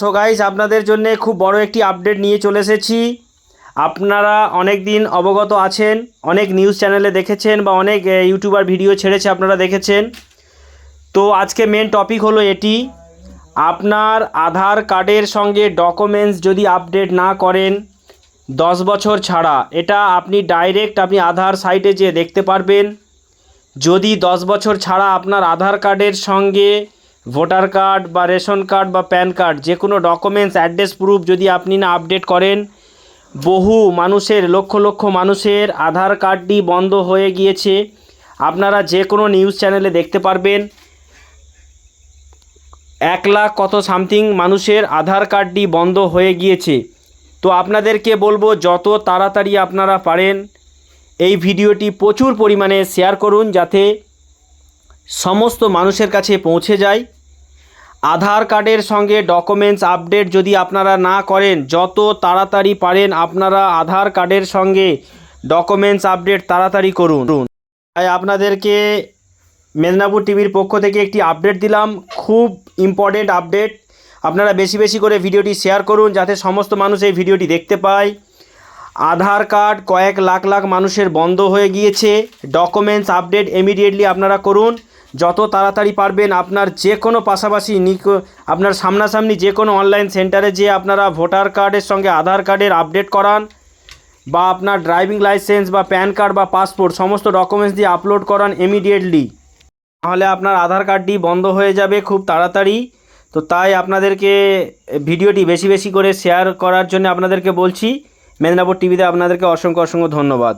So guys আপনাদের জন্য খুব বড় একটি আপডেট নিয়ে চলে এসেছি। আপনারা অনেক দিন অবগত আছেন, অনেক নিউজ চ্যানেলে দেখেছেন বা অনেক ইউটিউবার ভিডিও ছেড়েছে আপনারা দেখেছেন। তো আজকে মেন টপিক হলো এটি। আপনার আধার কার্ডের সঙ্গে ডকুমেন্টস যদি আপডেট না করেন, দশ বছর ছাড়া, এটা আপনি ডাইরেক্ট আপনি আধার সাইটে যেয়ে দেখতে পারবেন। যদি দশ বছর ছাড়া আপনার আধার কার্ডের সঙ্গে ভোটার কার্ড বা রেশন কার্ড বা প্যান কার্ড, যে কোনো ডকুমেন্টস, অ্যাড্রেস প্রুফ যদি আপনি না আপডেট করেন, বহু মানুষের, লক্ষ লক্ষ মানুষের আধার কার্ডটি বন্ধ হয়ে গিয়েছে। আপনারা যে কোনো নিউজ চ্যানেলে দেখতে পারবেন, এক লাখ কত সামথিং মানুষের আধার কার্ডটি বন্ধ হয়ে গিয়েছে। তো আপনাদেরকে বলব, যত তাড়াতাড়ি আপনারা পারেন, এই ভিডিওটি প্রচুর পরিমাণে শেয়ার করুন যাতে সমস্ত মানুষের কাছে পৌঁছে যায়। আধার কার্ডের সঙ্গে ডকুমেন্টস আপডেট যদি আপনারা না করেন, যত তাড়াতাড়ি পারেন আপনারা আধার কার্ডের সঙ্গে ডকুমেন্টস আপডেট তাড়াতাড়ি করুন। তাই আপনাদেরকে মেদিনীপুর টিভির পক্ষ থেকে একটি আপডেট দিলাম, খুব ইম্পর্টেন্ট আপডেট আপনারা বেশি বেশি করে ভিডিওটি শেয়ার করুন, যাতে সমস্ত মানুষ এই ভিডিওটি দেখতে পায়। আধার কার্ড কয়েক লাখ লাখ মানুষের বন্ধ হয়ে গিয়েছে ডকুমেন্টস আপডেট ইমিডিয়েটলি আপনারা করুন। যত তাড়াতাড়ি পারবেন আপনার যে কোনো পাশাপাশি আপনার সামনাসামনি যে কোনো অনলাইন সেন্টারে যে আপনারা ভোটার কার্ডের সঙ্গে আধার কার্ডের আপডেট করান, বা আপনার ড্রাইভিং লাইসেন্স বা প্যান কার্ড বা পাসপোর্ট সমস্ত ডকুমেন্টস দিয়ে আপলোড করান ইমিডিয়েটলি তাহলে আপনার আধার কার্ডটি বন্ধ হয়ে যাবে খুব তাড়াতাড়ি। তো তাই আপনাদেরকে ভিডিওটি বেশি বেশি করে শেয়ার করার জন্য আপনাদেরকে বলছি, মেদিনীপুর টিভিতে আপনাদেরকে অসংখ্য অসংখ্য ধন্যবাদ।